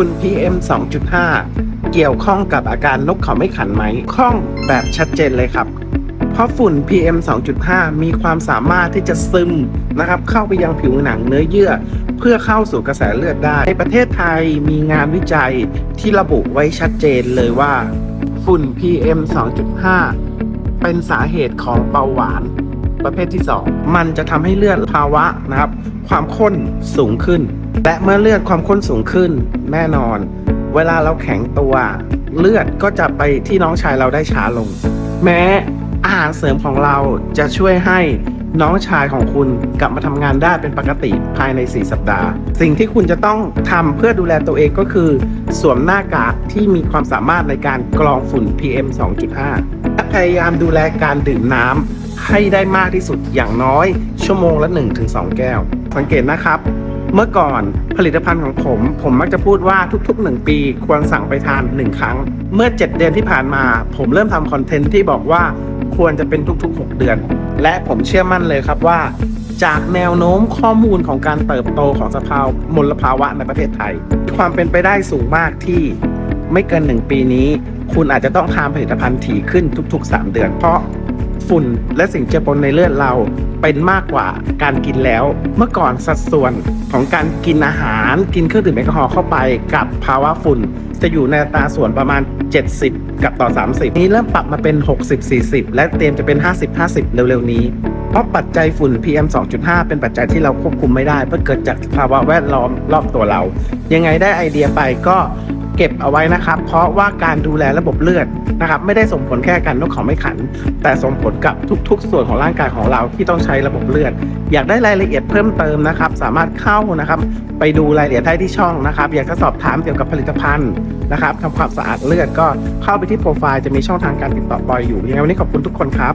ฝุ่น PM 2.5 เกี่ยวข้องกับอาการนกเขาไม่ขันไหมข้องแบบชัดเจนเลยครับ เพราะฝุ่น PM 2.5 มีความสามารถที่จะซึมนะครับเข้าไปยังผิวหนังเนื้อเยื่อ เพื่อเข้าสู่กระแสเลือดได้ ในประเทศไทยมีงานวิจัยที่ระบุไว้ชัดเจนเลยว่า ฝุ่น PM 2.5 เป็นสาเหตุของเบาหวานประเภทที่ 2 มันจะทำให้เลือดภาวะนะครับ ความข้นสูงขึ้น และเมื่อเลือดความข้นสูงขึ้น แน่นอน เวลาเราแข็งตัว เลือดก็จะไปที่น้องชายเราได้ช้าลง แม้อาหารเสริมของเราจะช่วยให้น้องชายของคุณกลับมาทำงานได้เป็นปกติภายใน 4 สัปดาห์ สิ่งที่คุณจะต้องทำเพื่อดูแลตัวเองก็คือ สวมหน้ากากที่มีความสามารถในการกรองฝุ่น PM 2.5 และพยายามดูแลการดื่มน้ำให้ได้มากที่สุดอย่างน้อย ชั่วโมงละ 1-2 แก้ว สังเกตนะครับ เมื่อก่อนผลิตภัณฑ์ของผม ผมมักจะพูดว่าทุกๆ 1 ปีควรสั่งไปทาน 1 ครั้ง เมื่อ 7 เดือนที่ผ่านมา ผมเริ่มทำคอนเทนต์ที่บอกว่าควรจะเป็นทุกๆ 6 เดือน และผมเชื่อมั่นเลยครับว่า จากแนวโน้มข้อมูลของการเติบโตของสภาวะมลภาวะในประเทศไทย ความเป็นไปได้สูงมากที่ไม่เกิน 1 ปีนี้ คุณอาจจะต้องทานผลิตภัณฑ์ถี่ขึ้นทุก ๆ 3 เดือนเพราะ ฝุ่นและสิ่งเจือปนในเลือดเราเป็นมากกว่าการกินแล้ว เมื่อก่อนสัดส่วนของการกินอาหาร กินเครื่องดื่มแอลกอฮอล์เข้าไปกับภาวะฝุ่น จะอยู่ในตาส่วนประมาณ 70 กับต่อ 30 นี้เริ่มปรับมาเป็น 60-40 และเตรียมจะเป็น 50-50 เร็วๆนี้เพราะปัจจัยฝุ่น PM 2.5 เป็นปัจจัยที่เราควบคุมไม่ได้ เพราะเกิดจากภาวะแวดล้อมรอบตัวเรา ยังไงได้ไอเดียไปก็ เก็บเอาไว้นะครับ เพราะว่าการดูแลระบบเลือดนะครับไม่ได้ส่งผลแค่การนกเขาไม่ขัน แต่ส่งผลกับทุก ๆ ส่วนของร่างกายของเราที่ต้องใช้ระบบเลือด อยากได้รายละเอียดเพิ่มเติมนะครับ สามารถเข้านะครับไปดูรายละเอียดได้ที่ช่องนะครับ อยากจะสอบถามเกี่ยวกับผลิตภัณฑ์นะครับทำความสะอาดเลือดก็เข้าไปที่โปรไฟล์จะมีช่องทางการติดต่อปอยอยู่ยังไงวันนี้ขอบคุณทุกคนครับ